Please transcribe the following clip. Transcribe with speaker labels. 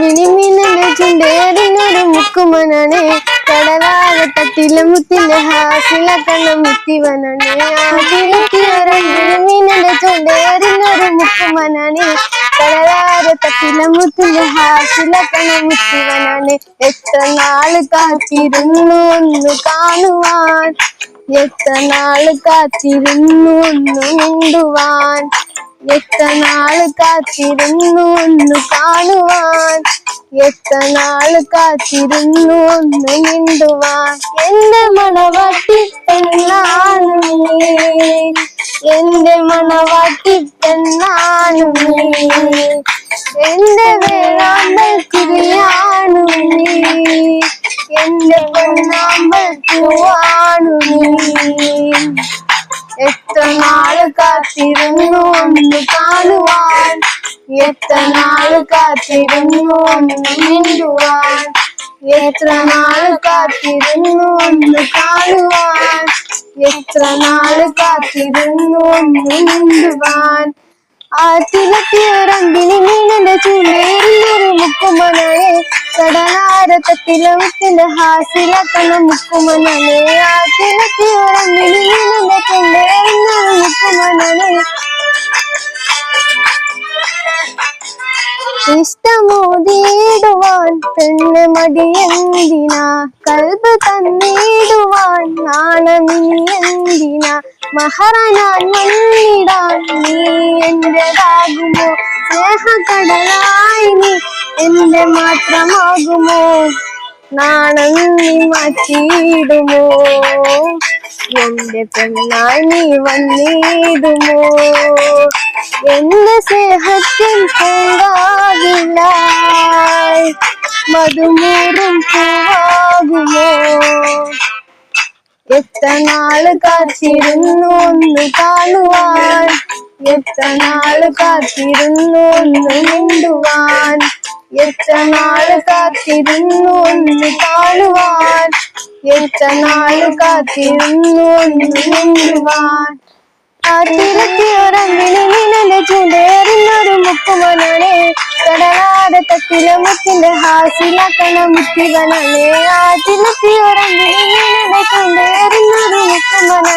Speaker 1: മിനിമിന്നെ ചുണ്ടേറിനൊരു മുക്കുമനാണ് കടലാകെ തട്ടിലെ മുത്തിന്റെ ഹാസില കണ്ണ മുത്തിവനാണ് മിനിമിന്നെ ചുണ്ടേറിനൊരു മുക്കുമനാണ് കടലാകെ തട്ടിലെ മുത്തിന്റെ ഹാസില കണ്ണ മുത്തിവനാണ് എത്ര നാൾ കാത്തിരുന്നു ഒന്ന് കാണുവാൻ. എത്ര നാൾ കാത്തിരുന്നു ഒന്ന് മിണ്ടുവാൻ. എത്ര നാൾ കാത്തിരുന്നു ഒന്ന് കാണുവാൻ? എത്ര നാൾ കാത്തിരുന്നു ഒന്ന് മിണ്ടുവാൻ? എന്റെ മണവാട്ടി പെണ്ണാണു എന്റെ മണവാട്ടി പെണ്ണാണു എന്റെ വേളാമ്പൽ തിരിയാണു എന്റെ പൊന്നാമ്പൽ പൂവാണു എത്ര കാത്തിരുന്നു ഒന്ന് കാണുവാൻ? എത്ര നാൾ കാത്തിരുന്നു ഒന്ന് മിണ്ടുവാൻ? എത്ര നാൾ കാത്തിരുന്നു ഒന്ന് കാണുവാൻ? എത്ര നാൾ കാത്തിരുന്നു ഒന്ന് മിണ്ടുവാൻ? ആ തിളക്കിയൊരമ്പിളി മീനന്റെ ചൂണ്ടേറിയൊരു മുക്കുമനാണ് കടലാരത്തത്തിലത്തിന്റെ ഹാസിലക്കണ മുക്കുമനാണ് ആ തിളക്കിയൊരമ്പിളി മീനന്റെ ചൂണ്ടേറിയൊരു ഇഷ്ടമോതിടുവാൻ പെണ്ണ് മടിയെന്തിനാ കൽബ് തന്നിടുവാൻ നാണമിനി എന്തിനാ മഹറനാൻ മണ്ണിടാൻ നീ എന്റേതാകുമോ സ്നേഹക്കടലായി നീ എന്റെ മാത്രമാകുമോ? നാണം നീ മാറ്റിയിടുമോ? എന്റെ പെണ്ണായി നീ വന്നിടുമോ? എന്റെ സ്നേഹത്തിൽ പോകാകില്ല മധുമൂറും പൂവാകുമോ? എത്ര നാൾ കാത്തിരുന്നു ഒന്ന് കാണുവാൻ? എത്ര നാൾ കാത്തിരുന്നു ഒന്ന് മിണ്ടുവാൻ? എത്ര നാൾ കാത്തിരുന്നു ഒന്ന് കാണുവാൻ? എത്ര നാൾ കാത്തിരുന്നു ഒന്ന് മിണ്ടുവാൻ? ആ ഉറങ്ങിനി മിന്നലെ ചൂണ്ടേറിനൊരു മുക്കുമനാണ് കടലാടെ മുത്തിന്റെ ഹാസിലാക്കണ മുത്തിവനാണ് ആ ഉറങ്ങിനി മിന്നലെ ചൂണ്ടേറിനൊരു മുക്കുമനാണ്